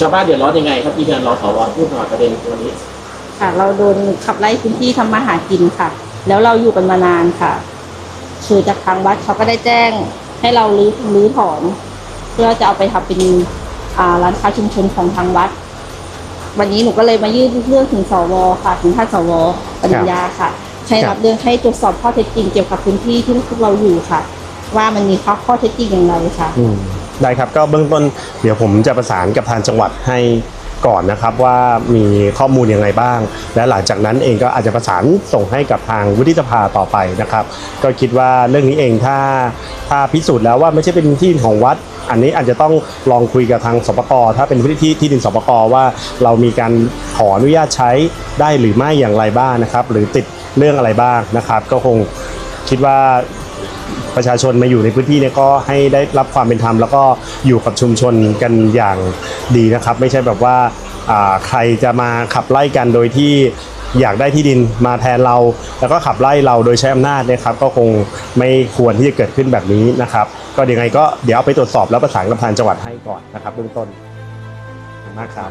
ชาวบ้านเดือดร้อนยังไงครับที่งานรอสวพูดหน่อยประเด็นตัวนี้ ค่ะ เราโดนขับไล่พื้นที่ทำมาหากินค่ะ แล้วเราอยู่กันมานานค่ะคือจากทางวัดเขาก็ได้แจ้ง ให้เรารื้อรื้อถอน เพื่อจะเอาไปทำเป็นอ่าร้านค้าชุมชนของทางวัด วันนี้หนูก็เลยมายื่นเรื่องถึงสวค่ะ ถึงท่านสวปริญญาค่ะ ให้รับเรื่องให้ตรวจสอบข้อเท็จจริงเกี่ยวกับพื้นที่ที่พวกเราอยู่ค่ะ ว่ามันมีข้อข้อเท็จจริงอย่างไรค่ะ อืม ได้ครับก็เบื้องต้นเดี๋ยวผมจะประสานกับทางจังหวัดให้ก่อนนะครับว่ามีข้อมูลยังไงบ้าง และหลังจากนั้นเองก็อาจจะประสานส่งให้กับทางวุฒิสภาต่อไปนะครับ ก็คิดว่าเรื่องนี้เองถ้าถ้าพิสูจน์แล้วว่าไม่ใช่เป็นที่ของวัด อันนี้อาจจะต้องลองคุยกับทางสปกถ้าเป็นพื้นที่ที่ดินสปกว่าเรามีการขออนุญาตใช้ได้หรือไม่อย่างไรบ้างนะครับ หรือติดเรื่องอะไรบ้างนะครับ ก็คงคิดว่า ประชาชนมาอยู่ในพื้นที่เนี่ยก็ให้ได้รับความเป็นธรรมแล้วก็อยู่กับชุมชนกันอย่างดีนะครับ ไม่ใช่แบบว่าใครจะมาขับไล่กันโดยที่อยากได้ที่ดินมาแทนเรา แล้วก็ขับไล่เราโดยใช้อำนาจนะครับ ก็คงไม่ควรที่จะเกิดขึ้นแบบนี้นะครับ ก็เดี๋ยวยังไงก็เดี๋ยวเอาไปตรวจสอบแล้วประสานกับทางจังหวัดให้ก่อนนะครับเบื้องต้นขอบคุณมากครับ